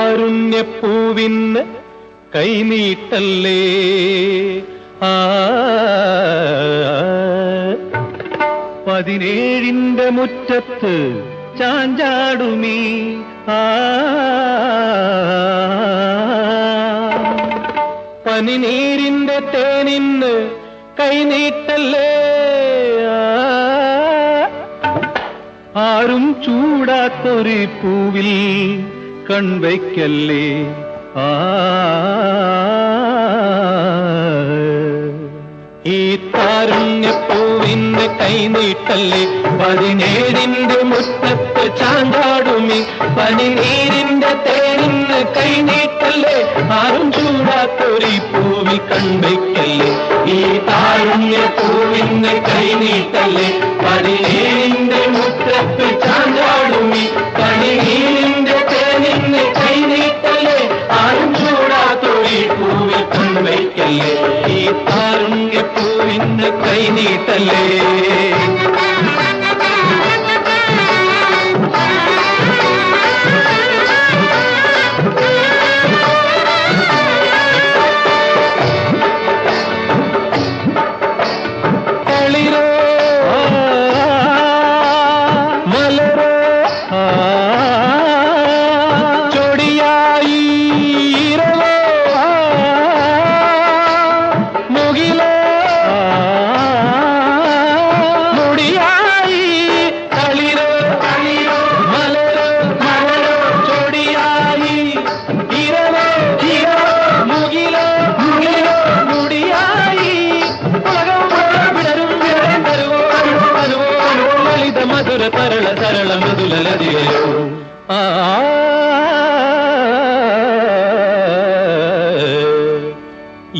താരുണ്യപ്പൂവിന് കൈനീട്ടല്ലേ? ആ. പതിനേഴിന്റെ മുറ്റത്ത് ചാഞ്ചാടുമീ. ആ. പനിനീരിന്റെ തേനിന്ന് കൈനീട്ടല്ലേ? ആരും ചൂടാത്തൊരു പൂവിൽ കൺവയ്ക്കല്ലേ ആ. ഈ താരുണ്യപ്പൂവിന്റെ കൈനീട്ടല്ലേ പതിനേഴിന്റെ മുറ്റത്ത് ചാണ്ടാടുമി. പനിനീരിന്റെ തേരിന് കൈനീട്ടല്ലേ ആരും ചൂടാത്തൊരു പൂവിൽ കൺവയ്ക്കല്ലേ ഈ താരുണ്യപ്പൂവിന്റെ കൈനീട്ടല്ലേ പതിനേഴിന്റെ മുറ്റത്ത് കൺവയ്ക്കല്ലേ ഈ താരുണ്യപ്പൂവിന്റെ കൈനീട്ടല്ലേ കളിരോ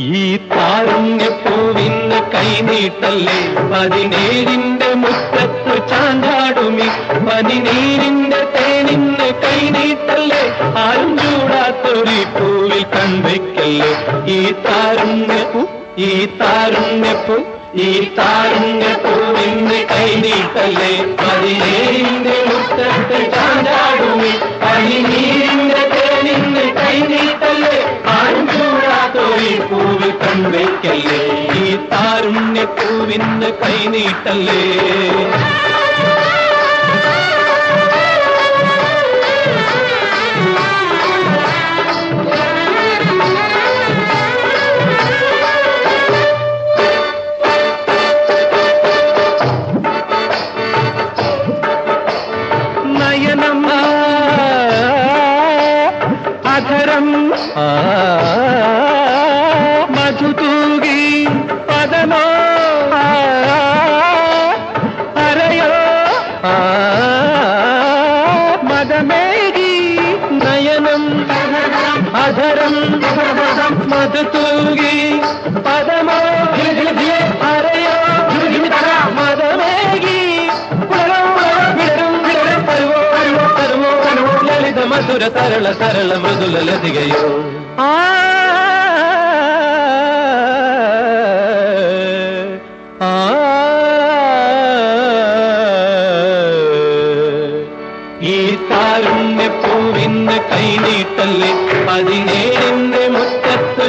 ഈ താരുണ്യപ്പൂവിന് കൈനീട്ടല്ലേ പതിനേഴിന്റെ മുറ്റത്ത് ചാണ്ടാടുമി പതിനേഴിന്റെ തേനിന്ന് കൈനീട്ടല്ലേ ആരും ചൂടാത്തൊരു പൂവിൽ കണ്ടിക്കല്ലേ ഈ താരുണ്യപ്പൂ ഈ താരുണ്യപ്പൂ ഈ താരുണ്യപ്പൂവിന് കൈനീട്ടല്ലേ പതിനേഴിന്റെ മുറ്റത്ത് പൂവിൽ ഈ താരുണ്യ പൂവിന്ന് കൈനീട്ടല്ലേ కాదనో అరయో. మదమేగి నయనం. అధరం. మధు పదమో. అరయో. మదమేగి మధుర తరళ తరళ మృదుల దిగయో ఆ കൈനീട്ടല്ലേ പതിനേഴിന്റെ മുറ്റത്ത്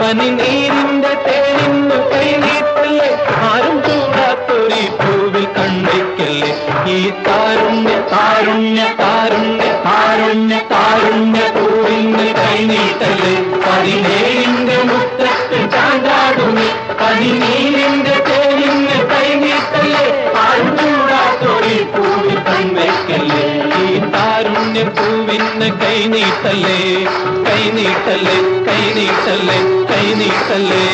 പനിനീരിന്റെ തേനിന്നു കൈനീട്ടല്ലേ ആരും ചൂടാത്തൊരു പൂവിൽ കണ്ണിക്കല്ലേ ഈ താരുണ്യ താരുണ്യ താരുണ്യ താരുണ്യ താരുണ്യ പൂവിന് കൈനീട്ടല്ലേ? പതിനേഴിന്റെ മുറ്റത്ത് ചാണ്ടാടുമി പനിനീരിന്റെ പിന്നെ കൈ നീട്ടല്ലേ? കൈ നീട്ടല്ലേ? കൈ നീട്ടല്ലേ? കൈ നീട്ടല്ലേ?